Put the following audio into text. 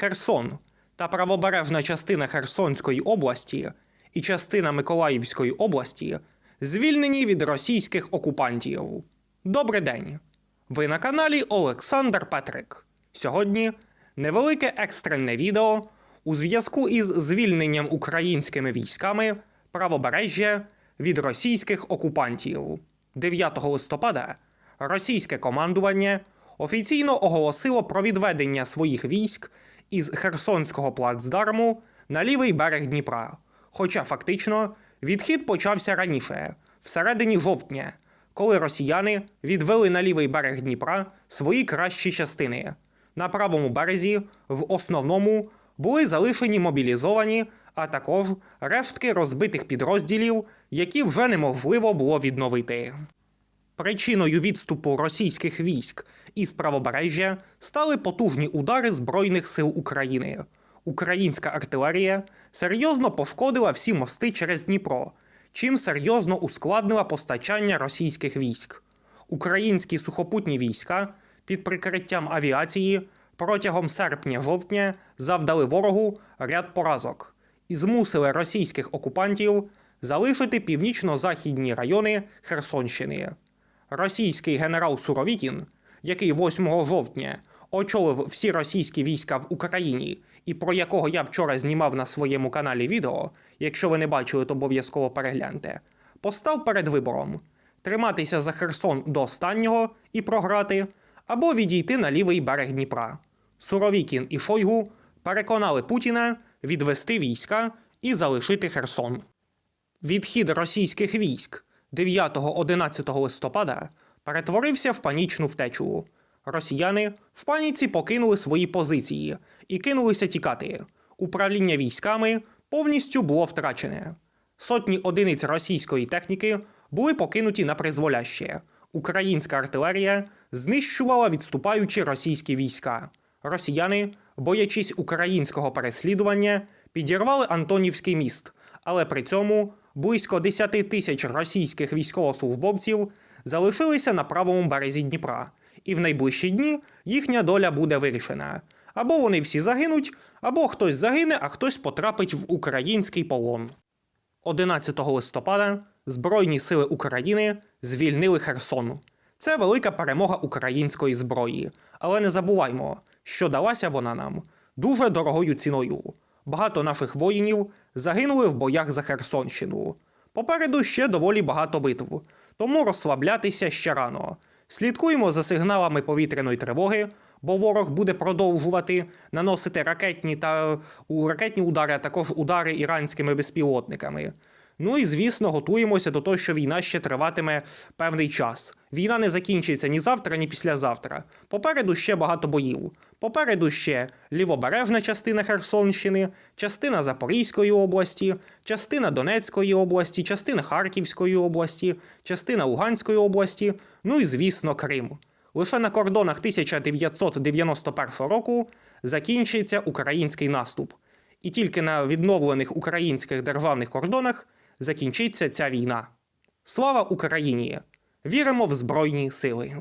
Херсон та правобережна частина Херсонської області і частина Миколаївської області звільнені від російських окупантів. Добрий день! Ви на каналі Олександр Петрик. Сьогодні невелике екстрене відео у зв'язку із звільненням українськими військами правобережжя від російських окупантів. 9 листопада російське командування офіційно оголосило про відведення своїх військ із Херсонського плацдарму на лівий берег Дніпра. Хоча фактично відхід почався раніше, всередині жовтня, коли росіяни відвели на лівий берег Дніпра свої кращі частини. На правому березі в основному були залишені мобілізовані, а також рештки розбитих підрозділів, які вже неможливо було відновити. Причиною відступу російських військ із правобережжя стали потужні удари Збройних сил України. Українська артилерія серйозно пошкодила всі мости через Дніпро, чим серйозно ускладнила постачання російських військ. Українські сухопутні війська під прикриттям авіації протягом серпня-жовтня завдали ворогу ряд поразок і змусили російських окупантів залишити північно-західні райони Херсонщини. Російський генерал Суровікін, який 8 жовтня очолив всі російські війська в Україні, і про якого я вчора знімав на своєму каналі відео, якщо ви не бачили, то обов'язково перегляньте, постав перед вибором триматися за Херсон до останнього і програти, або відійти на лівий берег Дніпра. Суровікін і Шойгу переконали Путіна відвести війська і залишити Херсон. Відхід російських військ 9-11 листопада перетворився в панічну втечу. Росіяни в паніці покинули свої позиції і кинулися тікати. Управління військами повністю було втрачене. Сотні одиниць російської техніки були покинуті на призволяще. Українська артилерія знищувала відступаючі російські війська. Росіяни, боячись українського переслідування, підірвали Антонівський міст, але при цьому близько 10 тисяч російських військовослужбовців залишилися на правому березі Дніпра, і в найближчі дні їхня доля буде вирішена. Або вони всі загинуть, або хтось загине, а хтось потрапить в український полон. 11 листопада Збройні сили України звільнили Херсон. Це велика перемога української зброї. Але не забуваймо, що далася вона нам дуже дорогою ціною. Багато наших воїнів загинули в боях за Херсонщину. Попереду ще доволі багато битв, тому розслаблятися ще рано. Слідкуємо за сигналами повітряної тривоги, бо ворог буде продовжувати наносити ракетні та у ракетні удари, а також удари іранськими безпілотниками. Ну і звісно, готуємося до того, що війна ще триватиме певний час. Війна не закінчиться ні завтра, ні післязавтра. Попереду ще багато боїв. Попереду ще лівобережна частина Херсонщини, частина Запорізької області, частина Донецької області, частина Харківської області, частина Луганської області, ну і звісно, Крим. Лише на кордонах 1991 року закінчиться український наступ. І тільки на відновлених українських державних кордонах закінчиться ця війна. Слава Україні! Віримо в Збройні Сили!